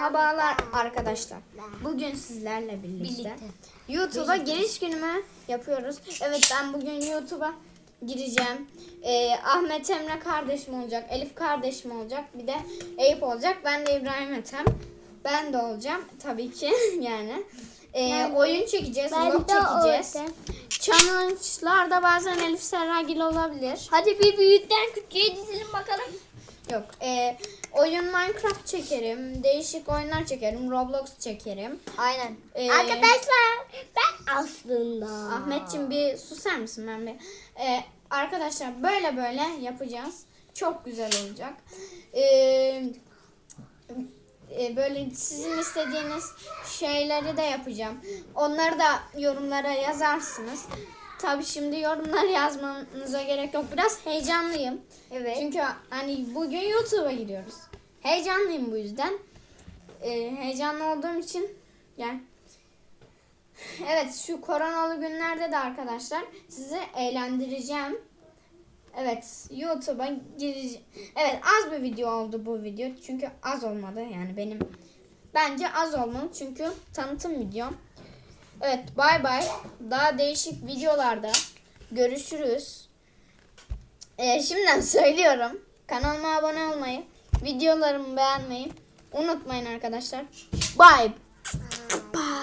Merhabalar arkadaşlar. Bugün sizlerle birlikte, Birlikte. YouTube'a giriş günümü yapıyoruz. Evet ben bugün YouTube'a gireceğim. Ee, Ahmet Emre kardeşim olacak, Elif kardeşim olacak, bir de Eyüp olacak. Ben de İbrahim Ethem. Ben de olacağım tabii ki yani. Ee, Ben oyun çekeceğiz, Ben vlog çekeceğiz. olacağım. Challenge'larda bazen Elif Serragil olabilir. Hadi bir büyükten küçüğe dizelim bakalım. Yok. E, oyun Minecraft çekerim. Değişik oyunlar çekerim. Roblox çekerim. Aynen. Ee, Arkadaşlar ben aslında. Ahmetçim bir susar mısın ben bir? E, arkadaşlar böyle böyle yapacağız. Çok güzel olacak. E, e, böyle sizin istediğiniz şeyleri de yapacağım. Onları da yorumlara yazarsınız. Tabii şimdi yorumlar yazmanıza gerek yok. Biraz heyecanlıyım. Evet. Çünkü hani bugün YouTube'a gidiyoruz. Heyecanlıyım bu yüzden. Ee, heyecanlı olduğum için yani Evet şu koronalı günlerde de arkadaşlar sizi eğlendireceğim. Evet YouTube'a gireceğim. Evet az bir video oldu bu video. Çünkü az olmadı yani benim. Bence az olmalı çünkü tanıtım videom. Evet bay bay. Daha değişik videolarda görüşürüz. Ee, şimdiden söylüyorum. Kanalıma abone olmayı, videolarımı beğenmeyi unutmayın arkadaşlar. Bye. Bye.